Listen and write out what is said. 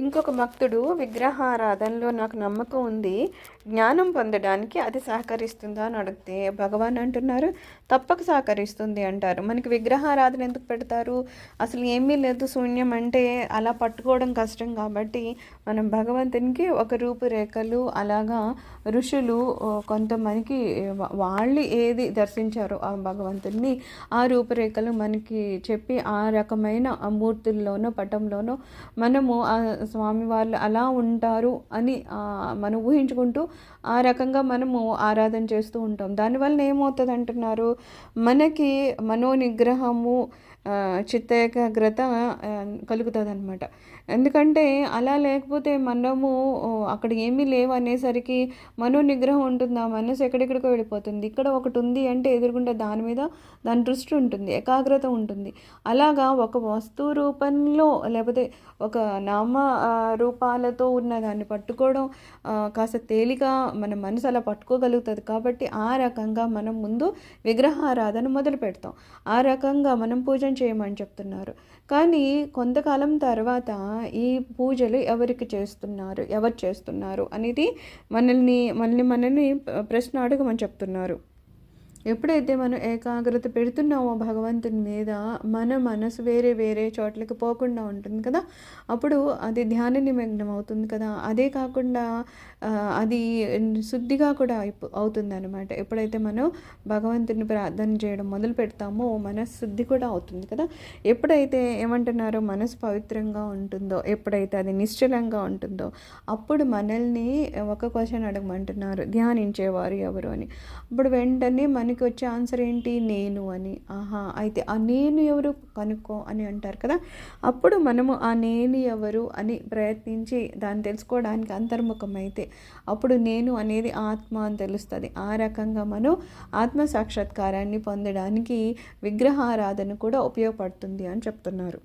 ఇంకొక భక్తుడు విగ్రహారాధనలో నాకు నమ్మకం ఉంది. జ్ఞానం పొందడానికి అది సహకరిస్తుందా అని అడిగితే భగవాన్ అంటున్నారు తప్పక సహకరిస్తుంది అంటారు. మనకి విగ్రహారాధన ఎందుకు పెడతారు? అసలు ఏమీ లేదు శూన్యం అంటే అలా పట్టుకోవడం కష్టం కాబట్టి మనం భగవంతునికి ఒక రూపురేఖలు అలాగా ఋషులు కొంతమందికి వాళ్ళు ఏది దర్శించారో ఆ భగవంతుని ఆ రూపురేఖలు మనకి చెప్పి ఆ రకమైన మూర్తుల్లోనో పటంలోనో మనము ఆ స్వామి వాళ్ళు అలా ఉంటారు అని మనం ఊహించుకుంటూ ఆ రకంగా మనము ఆరాధన చేస్తూ ఉంటాం. దానివల్ల ఏమవుతుంది అంటున్నారు మనకి మనోనిగ్రహము చిత్త ఏకాగ్రత కలుగుతుంది అనమాట ఎందుకంటే అలా లేకపోతే మనము అక్కడ ఏమీ లేవు అనేసరికి మనో నిగ్రహం ఉంటుంది? ఆ మనసు ఎక్కడెక్కడికో వెళ్ళిపోతుంది. ఇక్కడ ఒకటి ఉంది అంటే ఎదురుగుండా దాని మీద దాని దృష్టి ఉంటుంది ఏకాగ్రత ఉంటుంది. అలాగా ఒక వస్తువు రూపంలో లేకపోతే ఒక నామ రూపాలతో ఉన్న దాన్ని పట్టుకోవడం కాస్త తేలిక మన మనసు అలా పట్టుకోగలుగుతుంది. కాబట్టి ఆ రకంగా మనం ముందు విగ్రహారాధన మొదలు పెడతాం ఆ రకంగా మనం పూజ చేయమని చెప్తున్నారు. కానీ కొంతకాలం తర్వాత ఈ పూజలు ఎవరికి చేస్తున్నారు ఎవరు చేస్తున్నారు అనేది మనల్ని మనల్ని మనల్ని ప్రశ్న అడగమని చెప్తున్నారు. ఎప్పుడైతే మనం ఏకాగ్రత పెడుతున్నామో భగవంతుని మీద మన మనసు వేరే వేరే చోట్లకి పోకుండా ఉంటుంది కదా? అప్పుడు అది ధ్యాన నిమగ్నం అవుతుంది కదా? అదే కాకుండా అది శుద్ధిగా కూడా అవుతుంది అనమాట ఎప్పుడైతే మనం భగవంతుని ప్రార్థన చేయడం మొదలు పెడతామో మనసు శుద్ధి కూడా అవుతుంది కదా? ఎప్పుడైతే ఏమంటున్నారో మనసు పవిత్రంగా ఉంటుందో ఎప్పుడైతే అది నిశ్చలంగా ఉంటుందో అప్పుడు మనల్ని ఒక క్వశ్చన్ అడగమంటున్నారు. ధ్యానించేవారు ఎవరు అని. అప్పుడు వెంటనే మనకి వచ్చే ఆన్సర్ ఏంటి? నేను అని. ఆహా అయితే ఆ నేను ఎవరు? కనుక్కో అని అంటారు కదా. అప్పుడు మనము ఆ నేను ఎవరు అని ప్రయత్నించి దాన్ని తెలుసుకోవడానికి అంతర్ముఖమైతే అప్పుడు నేను అనేది ఆత్మ అని తెలుస్తుంది. ఆ రకంగా మనం ఆత్మ సాక్షాత్కారాన్ని పొందడానికి విగ్రహారాధన కూడా ఉపయోగపడుతుంది అని చెప్తున్నారు.